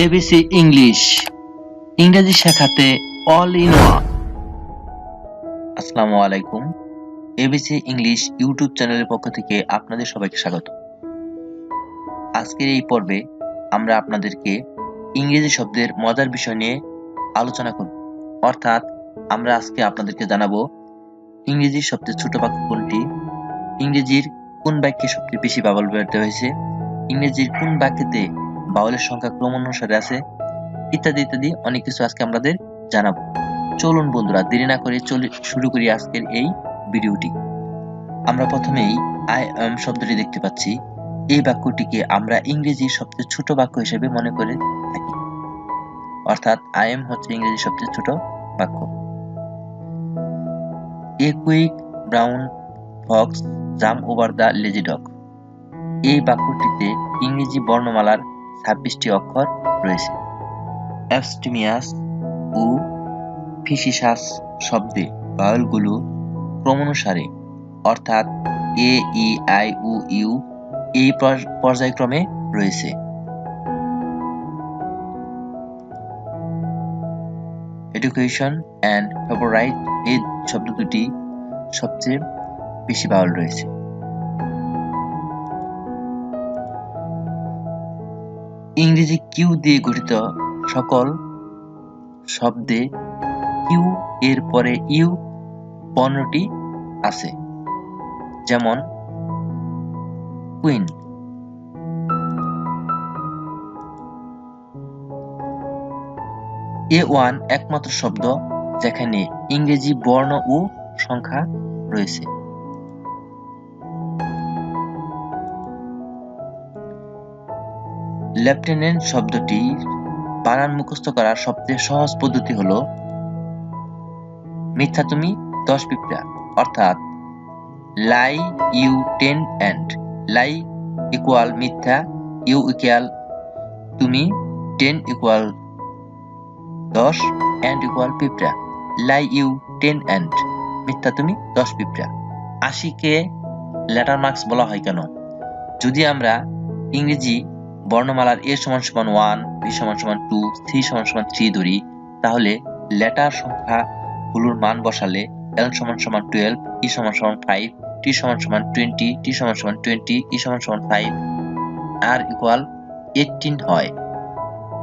ABC English ইংরেজি শেখাতে all in আসসালামু আলাইকুম এবিসি ইংলিশ ইউটিউব চ্যানেলের পক্ষ থেকে আপনাদের সবাইকে স্বাগত। আজকের এই পর্বে আমরা আপনাদেরকে ইংরেজি শব্দের মজার বিষয় নিয়ে আলোচনা করব। অর্থাৎ আমরা আজকে আপনাদেরকে জানাব ইংরেজি সবচেয়ে ছোট বাক্য কোনটি, ইংরেজির কোন বাক্যে সবচেয়ে বেশি ব্যবহৃত হয়েছে, ইংরেজির কোন বাক্যেতে বাউলের সংখ্যা ক্রম অনুসারে আছে, ইত্যাদি ইত্যাদি, অনেক কিছু আজকে আমাদের জানাব। চলুন বন্ধুরা, দেরি না করে চলে, শুরু করি আজকের এই ভিডিওটি। আমরা প্রথমেই আই এম শব্দটি দেখতে পাচ্ছি। এই বাক্যটিকে আমরা ইংরেজি সবচেয়ে ছোট বাক্য হিসেবে মনে করে থাকি। অর্থাৎ, আই এম হচ্ছে ইংরেজির সবচেয়ে ছোট বাক্য। A quick brown fox jump over the lazy dog. এই বাক্যটিতে ইংরেজি বর্ণমালার ছাব্বিশটি অক্ষর রয়েছে। অ্যাবস্টিমিয়াস ও ফিসিসাস শব্দে বায়লগুলো ক্রমানুসারে, অর্থাৎ এ, ই, আই, উ, ইউ, এই পর্যায়ক্রমে রয়েছে। এডুকেশন অ্যান্ড ফেভারাইট এই শব্দ দুটি সবচেয়ে বেশি বাউল রয়েছে। ইংরেজি কিউ দিয়ে গঠিত সকল শব্দে কিউ এর পরে ইউ পণ্যটি আছে। যেমন, কুইন। এ ওয়ান একমাত্র শব্দ যেখানে ইংরেজি বর্ণ ও সংখ্যা রয়েছে। লেফটেন্যান্ট শব্দটির বানান মুখস্থ করার সবচেয়ে সহজ পদ্ধতি হলো, মিথ্যা তুমি দশ পিঁপড়া, অর্থাৎ lie you ten and, lie equal মিথ্যা, ইউ ইকুয়াল তুমি টেন ইকুয়াল দশ অ্যান্ড ইকুয়াল পিঁপড়া, লাই ইউ টেন অ্যান্ড, মিথ্যা তুমি দশ পিঁপড়া। আশিকে লেটার মার্কস বলা হয় কেন? যদি আমরা ইংরেজি বর্ণমালার এ সমান সমান ওয়ান, বি সমান সমান টু, সি সমান সমান থ্রি ধরি তাহলে লেটার সংখ্যা গুলোর মান বসালে এল সমান সমান টুয়েলভ, ই সমান সমান ফাইভ, টি সমান সমান টোয়েন্টি, টি সমান সমান টোয়েন্টি, ই সমান সমান ফাইভ, আর ইকুয়াল এইটিন হয়।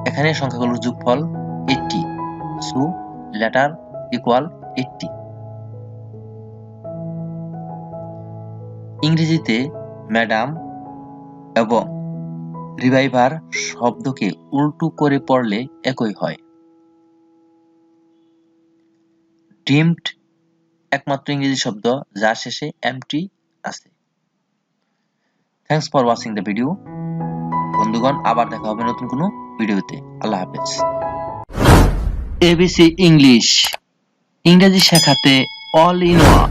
এখানে সংখ্যাগুলোর যোগফল eighty. So letter equal eighty. ইংরেজিতে ম্যাডাম এবং রিভাইভার শব্দকে উল্টো করে পড়লে একই হয়। ডিমড একমাত্র ইংরেজি শব্দ, যার শেষে এমটি আছে। Thanks for watching the video বন্ধুগণ, আবার দেখা হবে নতুন কোনো ভিডিওতে। আল্লাহ হাফেজ। এবিসি ইংলিশ ইংরেজি শেখাতে অল ইন ওয়ান